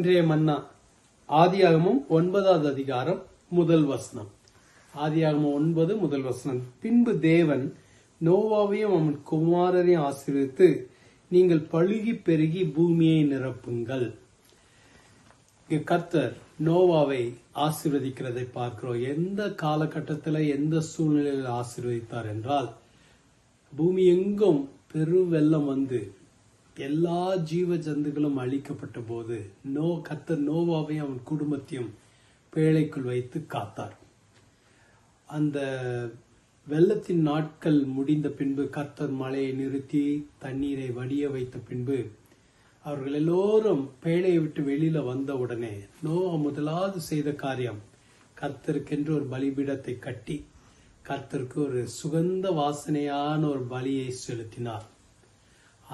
இன்றைய மன்னா ஆதியாகமும் ஒன்பதாவது அதிகாரம் முதல் வசனம். ஆதியாகமும் ஒன்பது முதல் வசனம். பின்பு தேவன் நோவாவையும் அவன் குமாரரையும் ஆசீர்வதித்து நீங்கள் பழுகி பெருகி பூமியை நிரப்புங்கள். கர்த்தர் நோவாவை ஆசீர்வதிக்கிறதை பார்க்கிறோம். எந்த காலகட்டத்தில் எந்த சூழ்நிலையில் ஆசீர்வதித்தார் என்றால் பூமி எங்கும் பெரு வெள்ளம் வந்து எல்லா ஜீவ ஜந்துகளும் அழிக்கப்பட்ட போது நோ கத்த நோவாவையும் அவன் குடும்பத்தையும் பேழைக்குள் வைத்து காத்தார். அந்த வெள்ளத்தின் நாட்கள் முடிந்த பின்பு கர்த்தர் மழையை நிறுத்தி தண்ணீரை வடிய வைத்த பின்பு அவர்கள் எல்லோரும் பேழையை விட்டு வெளியில வந்த உடனே நோவா முதலாவது செய்த காரியம் கர்த்தருக்கென்று ஒரு பலிபீடத்தை கட்டி கர்த்தருக்கு ஒரு சுகந்த வாசனையான ஒரு பலியை செலுத்தினார்.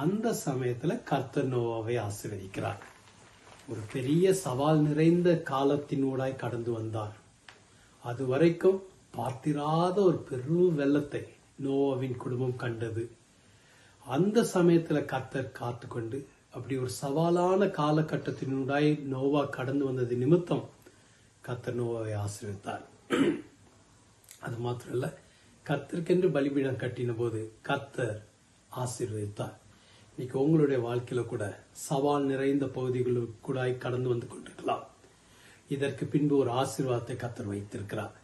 அந்த சமயத்துல கர்த்தர் நோவாவை ஆசீர்வதிக்கிறார். ஒரு பெரிய சவால் நிறைந்த காலத்தினூடாய் கடந்து வந்தார். அது வரைக்கும் பார்த்திராத ஒரு பெரும் வெள்ளத்தை நோவாவின் குடும்பம் கண்டது. அந்த சமயத்துல கர்த்தர் காத்து கொண்டு அப்படி ஒரு சவாலான காலகட்டத்தினுடாய் நோவா கடந்து வந்தது நிமித்தம் கர்த்தர் நோவாவை ஆசிரியத்தார் அது மாத்திரம் இல்ல கர்த்தருக்கென்று பலிபீடம் கட்டின போது கர்த்தர் ஆசீர்வதித்தார். இன்னைக்கு உங்களுடைய வாழ்க்கையில கூட சவால் நிறைந்த பகுதிகளுக்கு கூட கடந்து வந்து கொண்டிருக்கலாம். இதற்கு பின்பு ஒரு ஆசீர்வாதத்தை கத்தர் வைத்திருக்கிறார்.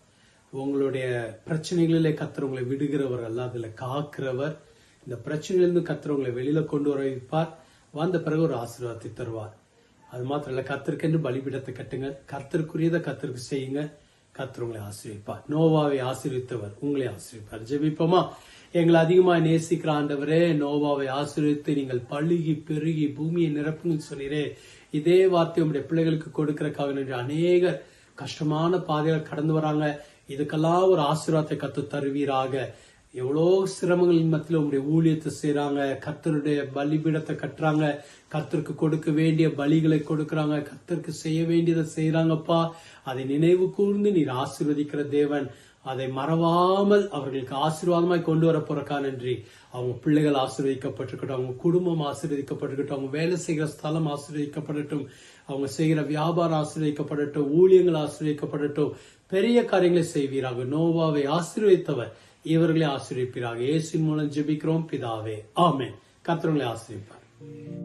உங்களுடைய பிரச்சனைகளிலே கத்தர் உங்களை விடுகிறவர் அல்ல அதுல காக்கிறவர். இந்த பிரச்சனையிலிருந்து கத்தர் உங்களை வெளியில கொண்டு வர வைப்பார். வந்த பிறகு ஒரு ஆசீர்வாதத்தை தருவார். அது மாத்திரம் இல்ல கத்திற்கென்று பலிபீடத்தை கட்டுங்க. கத்திற்குரியதை கத்திற்கு செய்யுங்க. கத்தர் உங்களை ஆசிரியப்பார் நோவாவை ஆசிரியத்தவர் உங்களை ஆசிரியப்பார் ஜெபிப்போமா? எங்களை அதிகமாக நேசிக்கிற ஆண்டவரே நோவாவை ஆசிரியத்து நீங்கள் பழுகி பெருகி பூமியை நிரப்புன்னு சொன்னீரே இதே வார்த்தை உங்களுடைய பிள்ளைகளுக்கு கொடுக்கறக்காக நன்றி அநேக கஷ்டமான பாதைகள் கடந்து வராங்க. இதுக்கெல்லாம் ஒரு ஆசீர்வாதத்தை கத்து தருவீராக. எவ்வளோ சிரமங்களின் மத்தியில் உங்களுடைய ஊழியத்தை செய்கிறாங்க கர்த்தருடைய பலிபீடத்தை கட்டுறாங்க. கர்த்தருக்கு கொடுக்க வேண்டிய பலிகளை கொடுக்குறாங்க. கர்த்தருக்கு செய்ய வேண்டியதை செய்கிறாங்கப்பா அதை நினைவு கூர்ந்து நீர் ஆசீர்வதிக்கிற தேவன். அதை மறவாமல் அவர்களுக்கு ஆசீர்வாதமாய் கொண்டு வர போறக்கா நன்றி. அவங்க பிள்ளைகள் ஆசீர்வதிக்கப்பட்டிருக்கட்டும் அவங்க குடும்பம் ஆசீர்வதிக்கப்பட்டிருக்கட்டும் அவங்க வேலை செய்கிற ஸ்தலம் ஆசீர்வதிக்கப்படட்டும் அவங்க செய்கிற வியாபாரம் ஆசீர்வதிக்கப்படட்டும் ஊழியங்கள் ஆசீர்வதிக்கப்படட்டும் பெரிய காரியங்களை செய்வீராக. நோவாவை ஆசீர்வதித்தவர் இவர்களை ஆசீர்விப்பீராக. இயேசின் மூலம் ஜெபிக்கிறோம். பிதாவே. ஆமே கத்திரங்களை உங்களை ஆசீர்விப்பார்.